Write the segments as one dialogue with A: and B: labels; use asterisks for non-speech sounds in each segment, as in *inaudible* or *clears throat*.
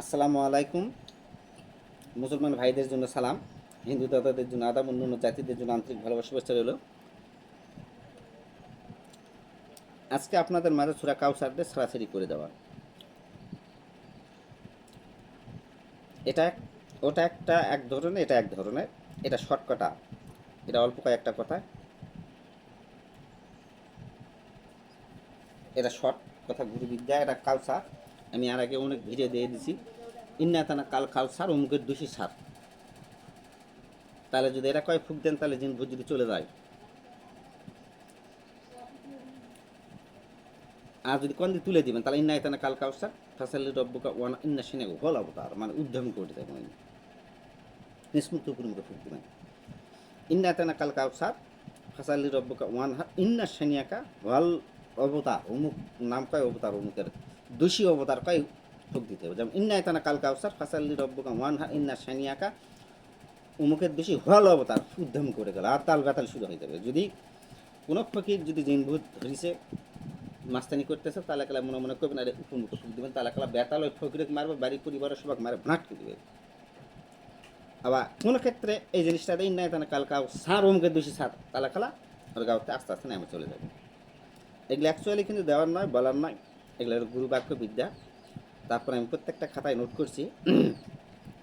A: আসসালামু আলাইকুম। মুসলমান ভাইদের জন্য সালাম, হিন্দু দাদাদের জন্য আদাব, অন্যান্য জাতিদের জন্য আন্তরিক ভালোবাসা, শুভেচ্ছা রইল। আজকে আপনাদের মাঝে সুরা কাউসারদের সরাসরি করে দেওয়া এটা ওটা একটা এক ধরনের, এটা এক ধরনের, এটা শর্টকাটা এটা অল্প কয়েকটা কথা। এটা শর্ট কথা, গুরুবিদ্যা, এটা কালসার আমি আর আগে অনেক ভিডিও দিয়ে দিছি। ইন্নাতানা কাল কালসার অমুকের দোষী সার তাহলে যদি এরা কয় ফুক দেন, তাহলে জিন যদি চলে যায়। আর যদি কন্দি তুলে দিবেন, তাহলে ইন্না ইন্নায়তানা কাল কাউসার ফাসালি রব্বকা ওয়ান ইন্না সিনে হল অবতার মানে উদ্যম করে দেবেন নিষ্মুক্ত উপরমুখে ফুক দিবেন। ইন্নায়তানা কাল কাউসার ফাসালি রব্বকা ওয়ান ইন্না সেনিয়াকা ওয়াল অবতার, অমুক নাম কয় অবতার, অমুকের? দোষী অবতার কয় দিতে হবে। যেমন ইন্নায়তানা কাল কাউসার ফাসালি রব্বকা ওয়ান ইন্না সেনিয়াকা অমুকের দোষী হল অবতার উদ্যম করে গেল, আর তাল বেতাল শুরু হয়ে যাবে। যদি কোনো ফকির যদি জিনভূত ধরিছে, মাস্তানি করতেছে তাহলে কালা মনে মনে করবেন, আরে উপমুখ ফুক দিবেন তাহলে কালা বেতাল ওই ফকিরকে মারবে বাড়ি পরিবারের সবাক মারে ভাট করে দিবে। আবার কোনো ক্ষেত্রে এই জিনিসটা দেয় নাই তাহলে কালকা সার অমুকের দোষী সার তাহলে খালা ওর গাঁতে আস্তে আস্তে নেমে চলে যাবে। এগুলো অ্যাকচুয়ালি কিন্তু দেওয়ার নয়, বলার নয়। এগুলো গুরু বাক্য বিদ্যা। তারপরে আমি প্রত্যেকটা খাতায় নোট করছি।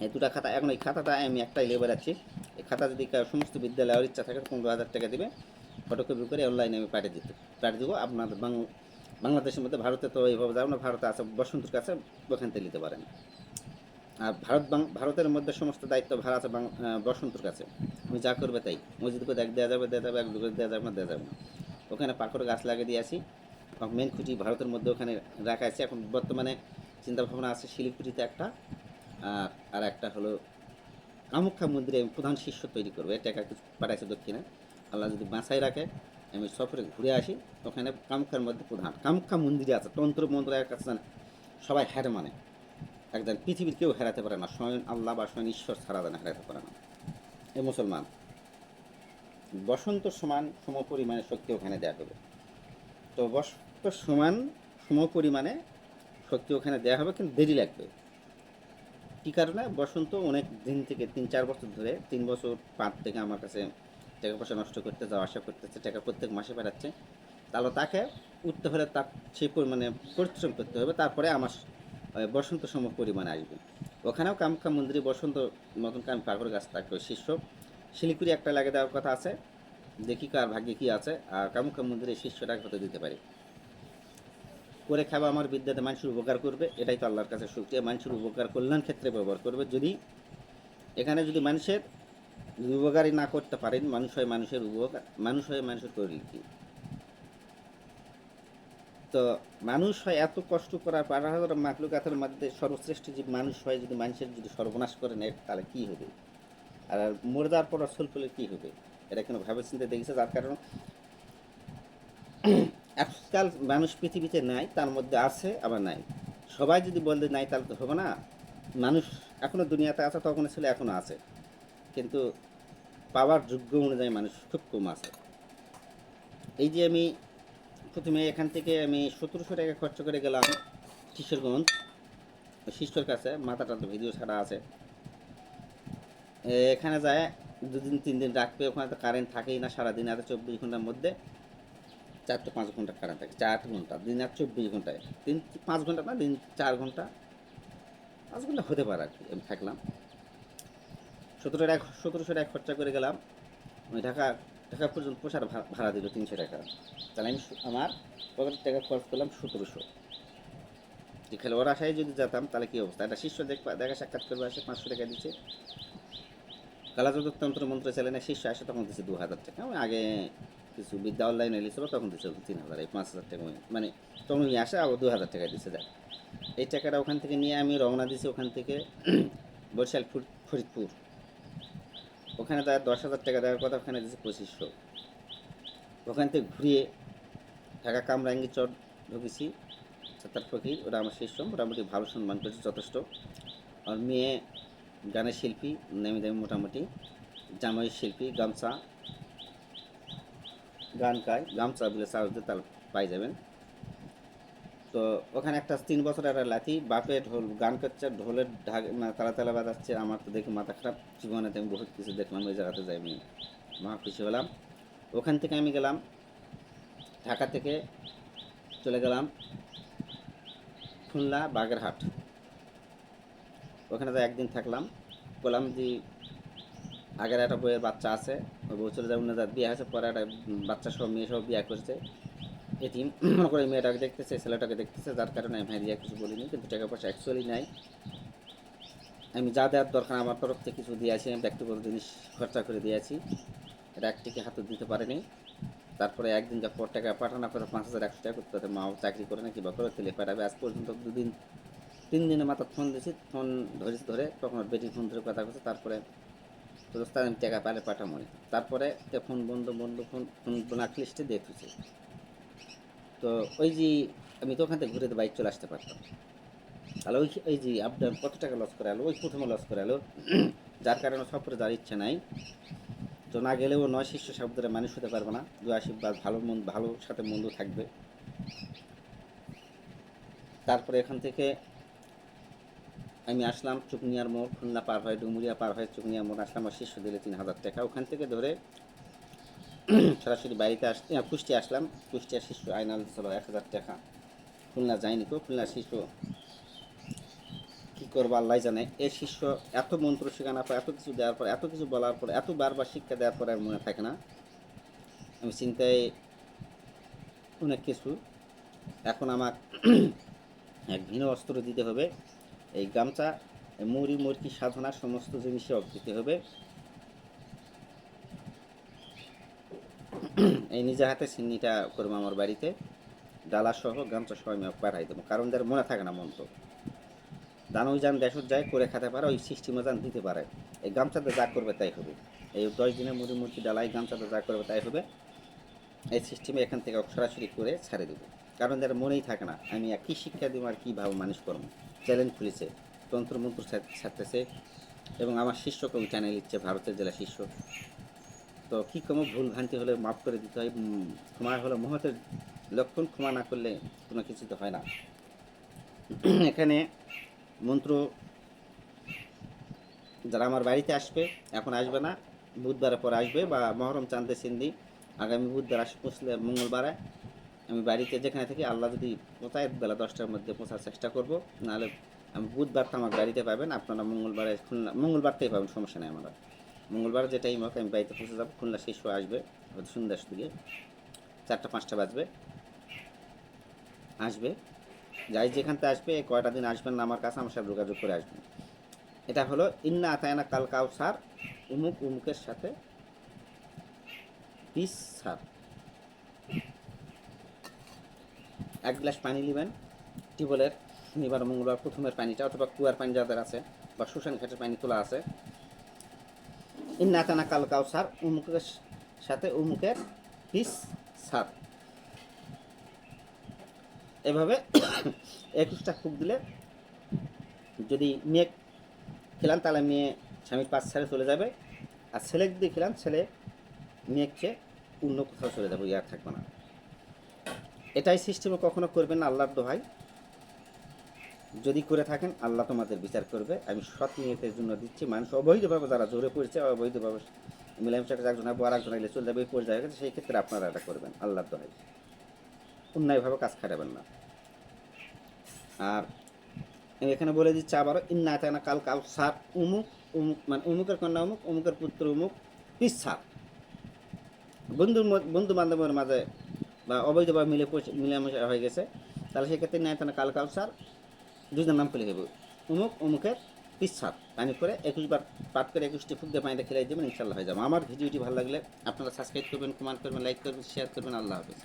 A: এই দুটা খাতা, এখন এই খাতাটা আমি একটাই লেবার আছি। এই খাতা যদি সমস্ত বিদ্যালয়ের ইচ্ছা থাকে, পনেরো হাজার টাকা দেবে। ফটোকপি করে অনলাইনে আমি পাঠিয়ে দিতে, পাঠিয়ে দেবো। আপনাদের বাংলাদেশের মধ্যে ভারতে তো এইভাবে যাব না, ভারতে আছে, বসন্তের কাছে ওখান থেকে নিতে পারেন। আর ভারত ভারতের মধ্যে সমস্ত দায়িত্ব ভার আছে বসন্তর কাছে। আমি যা করবে তাই। মসজিদ করে দেখ দেওয়া যাবে দেওয়া যাবে, এক দেওয়া যাবে না দেওয়া যাবে না। ওখানে পাকড় গাছ লাগিয়ে দিয়ে আসি। মেন খুঁটি ভারতের মধ্যে ওখানে রাখা আছে। এখন বর্তমানে চিন্তা ভাবনা আছে শিলিগুড়িতে একটা। আর আর একটা হলো কামাখ্যা মন্দিরে আমি প্রধান শিষ্য তৈরি করব। এটা একটা কিছু পাঠাইছে দক্ষিণে। আল্লাহ যদি বাঁচাই রাখে, আমি সফরে ঘুরে আসি, ওখানে কামাখ্যার মধ্যে প্রধান। কামাখ্যা মন্দিরে আছে, তন্ত্র মন্ত্র এক জানে সবাই হ্যার মানে। একজন পৃথিবীর কেউ হারাতে পারে না। স্বয়ং আল্লাহ বা স্বয়ং ঈশ্বর ছাড়া যেন হারাতে পারে না। এ মুসলমান, বসন্ত সমান সম পরিমাণে শক্তি ওখানে দেওয়া হবে। তো বসন্ত সমান সম পরিমাণে শক্তি ওখানে দেওয়া হবে, কিন্তু দেরি লাগবে। কী কারণে? বসন্ত অনেক দিন থেকে, তিন চার বছর ধরে, তিন বছর পাঁচ থেকে আমার কাছে টাকা পয়সা নষ্ট করতে যাওয়া আসা করতেছে, টাকা প্রত্যেক মাসে পাঠাচ্ছে তাহলে তাকে উঠতে হলে তার সেই পরিমাণে পরিশ্রম করতে হবে, তারপরে আমার বসন্ত সম পরিমাণে আসবে। ওখানেও কামাখ্যা মন্দিরে বসন্ত মতন কাম পাগর গাছ থাকবে শিষ্য শিলিগুড়ি একটা লাগিয়ে দেওয়ার কথা আছে, দেখি কার ভাগ্যে কী আছে, আর কামাখ্যা মন্দিরে শিষ্যটাকে হতে দিতে পারি। করে খাওয়া আমার বিদ্যাতে মানুষের উপকার করবে, এটাই তো আল্লাহর কাছে সুখ শুক্রিয়া মানুষের উপকার কল্যাণ ক্ষেত্রে ব্যবহার করবে। যদি এখানে যদি মানুষের উপকারই না করতে পারেন, মানুষ হয় মানুষের উপকার, মানুষ হয় মানুষের কি? তো মানুষ হয় এত কষ্ট করার পার হাজার মাকলুকাতের মধ্যে সর্বশ্রেষ্ঠ যে মানুষ হয় যদি মানুষের যদি সর্বনাশ করে নেয়, তাহলে কী হবে? আর মরে যাওয়ার পর আসল ফলে কী হবে? এটা কোনো ভাবে চিন্তা দেখেছে? যার কারণ আজকাল মানুষ পৃথিবীতে নাই, তার মধ্যে আছে, আবার নাই। সবাই যদি বলতে নাই, তাহলে তো হবে না। মানুষ এখনও দুনিয়াতে আছে তখন ছিল এখনও আছে। কিন্তু পাওয়ার যোগ্য অনুযায়ী মানুষ খুব কম আছে। এই যে আমি প্রথমে এখান থেকে আমি সতেরোশো টাকা খরচ করে গেলাম কিশোরগঞ্জ ওই শিষ্যর কাছে মাথাটা তো ভিডিও ছাড়া আছে। এখানে যায়, দুদিন তিন দিন রাখবে, ওখানে তো কারেন্ট থাকেই না সারাদিন, এত চব্বিশ ঘণ্টার মধ্যে। চার তো পাঁচ ঘণ্টা কারেন্ট থাকে? চার ঘণ্টা, দিন আর চব্বিশ ঘন্টায়। তিন পাঁচ ঘণ্টা না, দিন চার ঘণ্টা। পাঁচ ঘণ্টা হতে পারে আর কি, আমি থাকলাম। সতেরো টাকা, সতেরোশো টাকা খরচা করে গেলাম। ওই ঢাকা ঢাকা পর্যন্ত পোষার ভাড়া দিল তিনশো টাকা। তাহলে আমি আমার পকেট টাকা খরচ করলাম সতেরোশো। খালি ওর আশায় যদি যেতাম, তাহলে কী অবস্থা? একটা শিষ্য দেখ দেখা সাক্ষাৎ করবে, আসে পাঁচশো টাকা দিচ্ছে কালাযোগের তন্ত্র মন্ত্র না শিষ্য আসে, তখন দিচ্ছে দু হাজার টাকা। আমি আগে কিছু বিদ্যা অনলাইনে এলেছিল তখন দিচ্ছে তিন হাজার, এই পাঁচ হাজার টাকা মানে তখন উনি আসে, আবার দু হাজার টাকা দিচ্ছে দেখ। এই টাকাটা ওখান থেকে নিয়ে আমি রওনা দিছি ওখান থেকে *clears throat* বরিশাল ফুর- ফরিদপুর। ওখানে তার দশ হাজার টাকা দেওয়ার কথা ওখানে দিচ্ছে পঁচিশশো ওখান থেকে ঘুরিয়ে ঢাকা কামরাঙ্গি চর ঢুকেছি তার ফকির, ওরা আমার শিষ্য মোটামুটি ভালো সম্মান করেছে, যথেষ্ট। আর মেয়ে গানের শিল্পী নামি দামি মোটামুটি। জামাই শিল্পী, গামছা গান গায়, গামছা বলে চার্জ দিয়ে তার পাই যাবেন। তো ওখানে একটা তিন বছর একটা লাঠি, বাপে ঢোল গান করছে, ঢোলের ঢাক তালা তালা বাজাচ্ছে, আমার তো দেখে মাথা খারাপ। জীবনে আমি বহুত কিছু দেখলাম, ওই জায়গাতে যাই আমি মহা খুশি হলাম। ওখান থেকে আমি গেলাম, ঢাকা থেকে চলে গেলাম খুলনা বাগেরহাট। ওখানে তো একদিন থাকলাম বললাম যে আগের একটা বইয়ের বাচ্চা আছে, ওই বউ চলে যাবে না যার বিয়ে হয়েছে, পরে একটা বাচ্চা সব মেয়ে সব বিয়ে করেছে। এটিম মনে করে মেয়েটাকে দেখতেছে ছেলেটাকে দেখতেছে, যার কারণে আমি ভাইয়া কিছু বলিনি, কিন্তু টাকা পয়সা অ্যাকচুয়ালি নাই। আমি যা দেওয়ার দরকার আমার তরফ থেকে কিছু দিয়েছি আমি ব্যক্তিগত জিনিস খরচা করে দিয়েছি এটা এক টিকে হাতে দিতে পারেনি। তারপরে একদিন যা পর টাকা পাঠানো করে পাঁচ হাজার একশো টাকা করতে মাও চাকরি করে না কিবা করে তেলে পাঠাবে। আজ পর্যন্ত দুদিন, তিন দিনের মাথা ফোন দিয়েছি ফোন ধরেছি ধরে, তখন বেটি ফোন ধরে কথা করছে তারপরে দোস্ত আমি টাকা পালে পাঠাবো। তারপরে ফোন বন্ধ বন্ধ, ফোন ফোন ব্ল্যাক লিস্টে দিয়ে তো ওই যে আমি তো ওখান থেকে ঘুরে বাইক চলে আসতে পারতাম। তাহলে ওই ওই যে আপ ডাউন কত টাকা লস করে আলো? ওই প্রথমে লস করে আলো। *clears throat* যার কারণে সফরে যাওয়ার ইচ্ছা নাই। তো না গেলেও নয়, শিষ্য শব্দরে মানুষ হতে পারবে না। দু আশীর্বাদ, ভালো মন, ভালো সাথে মন্দ থাকবে। তারপরে এখান থেকে আমি আসলাম চুকনিয়ার মোড় খুলনা পার হয়ে ডুমুরিয়া পার হয়ে চুকনিয়া মোড় আসলাম আর শিষ্য দিলে তিন হাজার টাকা। ওখান থেকে ধরে *clears throat* সরাসরি বাড়িতে আস আহ, কুষ্টি আসলাম। কুষ্টিয়ার শিশু আইনাল ছিল এক হাজার টাকা। খুলনা যায়নি তো খুলনা শিশু কী করব আল্লাহ জানে। এই শিষ্য এত মন্ত্র শেখানোর পর এত কিছু দেওয়ার পর এত কিছু বলার পর এত বারবার শিক্ষা দেওয়ার পর আর মনে থাকে না। আমি চিন্তায় অনেক কিছু। এখন আমার *clears throat* এক ভিন্ন অস্ত্র দিতে হবে। এই গামছা মুড়ি মুরকি সাধনা, সমস্ত জিনিসে অফ দিতে হবে। এই নিজের হাতে সিন্নিটা করব আমার বাড়িতে। ডালা সহ গামছা সহ আমি পাঠাই দেবো, কারণ যার মনে থাকে না মন্ত্র। দান ওই যান দেশত যায়, করে খেতে পারে, ওই সিস্টেমে যান দিতে পারে। এই গামছাতে যা করবে তাই হবে। এই দশ দিনে মুড়ি মুরকি ডালাই গামছাতে যা করবে তাই হবে। এই সিস্টেমে এখান থেকে সরাসরি করে ছাড়ে দেবো। কারণ যার মনেই থাকে না, আমি আর কী শিক্ষা দেবো আর কী কীভাবে মানুষ করব। চ্যালেঞ্জ খুলেছে, তন্ত্রমন্ত্র ছাড়- ছাড়তেছে এবং আমার শিষ্য ওই চ্যানেল ইচ্ছে ভারতের জেলা শিষ্য। তো কী কোনো ভুল ভ্রান্তি হলে মাফ করে দিতে হয়। ক্ষমা হলো মহতের লক্ষণ ক্ষমা না করলে কোনো কিছু তো হয় না। *clears throat* এখানে মন্ত্র যারা আমার বাড়িতে আসবে, এখন আসবে না, বুধবারের পর আসবে বা মহরম চাঁদে সিন্দি। আগামী বুধবার আস পৌঁছলে মঙ্গলবারে আমি বাড়িতে যেখানে থাকি, আল্লাহ যদি পৌঁছায়, বেলা দশটার মধ্যে পৌঁছার চেষ্টা করব। নাহলে আমি বুধবার তো আমার বাড়িতে পাবেন, আপনারা মঙ্গলবারে খুলনা মঙ্গলবারটাই পাবেন, সমস্যা নেই আমার মঙ্গলবার যে টাইম হোক আমি বাড়িতে পৌঁছে যাব, খুলনা শেষ হয়ে আসবে সন্ধ্যার দিকে, চারটা, পাঁচটা বাজবে। আসবে। যাই যেখান থেকে আসবে কয়টা দিন আসবেন না আমার কাছে, আমার সাথে যোগাযোগ করে আসবেন। এটা হলো, ইন্না আতায়না কাল কাউসার, উমুক উমুকের সাথে, পিস সার। এক গ্লাস পানি নেবেন। টিউবওয়েলের শনিবার, মঙ্গলবার প্রথমের পানিটা অথবা কুয়ার পানি যাদের আছে বা শুষান ঘাটের পানি তোলা আছে। ইন্না আতায়না কাল কাউসার, উমুকের সাথে উমুকের পিস সার। এভাবে একুশটা ফুক দিলে যদি মেয়ে খেলান, তাহলে মেয়ে স্বামীর পাশ ছেড়ে চলে যাবে। আর ছেলে যদি খেলান, ছেলে মেয়েকে চেয়ে অন্য কোথাও চলে যাবে ইয়ার থাকবে না। এটাই সিস্টেমে কখনো করবেন না, আল্লাহর দোহাই। যদি করে থাকেন, আল্লাহ তোমাদের বিচার করবে। আমি সৎ নিয়তের জন্য দিচ্ছি। মানুষ অবৈধভাবে যারা জোরে পড়ছে, অবৈধভাবে মিলামিশাকে একজন হবে আর একজন চলে যাবে পর্যায়ে গেছে, সেই ক্ষেত্রে আপনারা এটা করবেন, আল্লাহর দোহাই। অন্যায়ভাবে কাজ খাটাবেন না। আর আমি এখানে বলে দিচ্ছি আবারও, ইন্না না কাল কাল সার উমুক উমুক মানে উমুকের কন্যা উমুক, উমুকের পুত্র উমুক, পিস সার বন্ধুর বন্ধু বান্ধবের মাঝে বা অবৈধভাবে মিলে মিলামেশা হয়ে গেছে। তাহলে সেক্ষেত্রে ন্যায় থানা কাল কাল সার দুজনের নাম খুলে দেবো। উমুক উমুকের পিস সার পানি করে একুশবার পাঠ করে একুশটি ফুক দিয়ে পানিতে খেলাই দেবেন ইনশাল্লাহ হয়ে যাবে। আমার ভিডিওটি ভালো লাগলে আপনারা সাবস্ক্রাইব করবেন কমেন্ট করবেন লাইক করবেন শেয়ার করবেন। আল্লাহ হাফিজ।